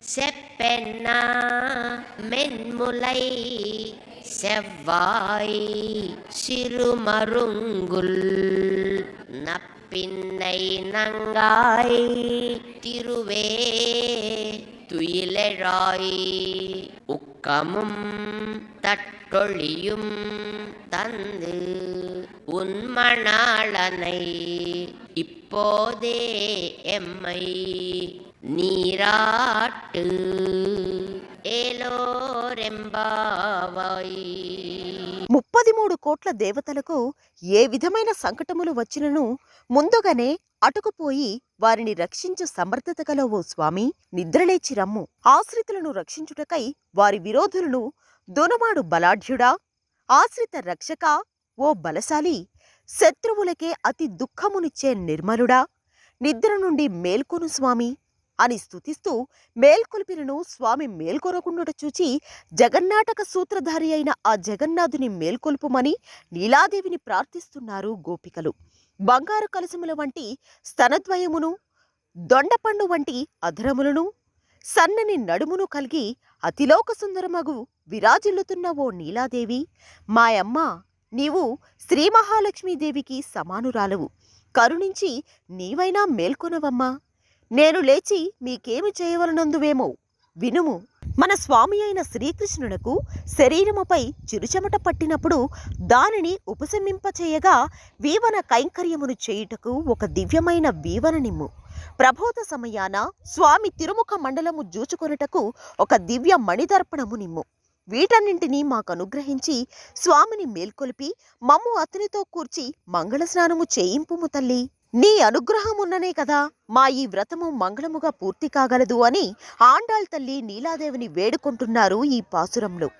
செப்பென்னா மென்முலை செவ்வாய் சிறுமருங்குல் நப்பின்னை நங்காய் திருவே துயிலழாய். உக்கமும் தட்டொழியும் தந்து உன்மணாளனை இப்போதே எம்மை நீராட்டு ఏలోరెంబావాయి ముప్పది మూడు కోట్ల దేవతలకు ఏ విధమైన సంకటములు వచ్చినను ముందుగానే అటుకుపోయి వారిని రక్షించు సమర్థత గల ఓ స్వామి నిద్రలేచి రమ్ము ఆశ్రితులను రక్షించుటకై వారి విరోధులను దునమాడు బలాఢ్యుడా ఆశ్రిత రక్షక ఓ బలశాలి శత్రువులకే అతి దుఃఖమునిచ్చే నిర్మలుడా నిద్ర నుండి మేల్కొను స్వామి అని స్తుతిస్తూ మేల్కొల్పినను స్వామి మేల్కొనకుండుట చూచి జగన్నాటక సూత్రధారి అయిన ఆ జగన్నాథుని మేల్కొల్పుమని నీలాదేవిని ప్రార్థిస్తున్నారు గోపికలు. బంగారు కలశముల వంటి స్తనద్వయమును దొండపండు వంటి అధరములను సన్నని నడుమును కలిగి అతిలోక సుందరమగు విరాజిల్లుతున్న ఓ నీలాదేవి మాయమ్మ నీవు శ్రీ మహాలక్ష్మీదేవికి సమానురాలవు. కరుణించి నీవైనా మేల్కొనవమ్మా. నేను లేచి మీకేమి చేయవలనందువేమో వినుము. మన స్వామి అయిన శ్రీకృష్ణునకు శరీరముపై చిరుచెమట పట్టినప్పుడు దానిని ఉపశమింపచేయగా వీవన కైంకర్యమును చేయుటకు ఒక దివ్యమైన వీవన నిమ్ము. ప్రభోత సమయాన స్వామి తిరుముఖ మండలము జూచుకొనుటకు ఒక దివ్య మణిదర్పణము నిమ్ము. వీటన్నింటినీ మాకు అనుగ్రహించి స్వామిని మేల్కొలిపి మమ్ము అతనితో కూర్చి మంగళ స్నానము చేయింపుము తల్లి. నీ అనుగ్రహమున్ననే కదా మా ఈ వ్రతము మంగళముగా పూర్తి కాగలదు అని ఆండాళ్ తల్లి నీలాదేవిని వేడుకుంటున్నారు ఈ పాసురంలో.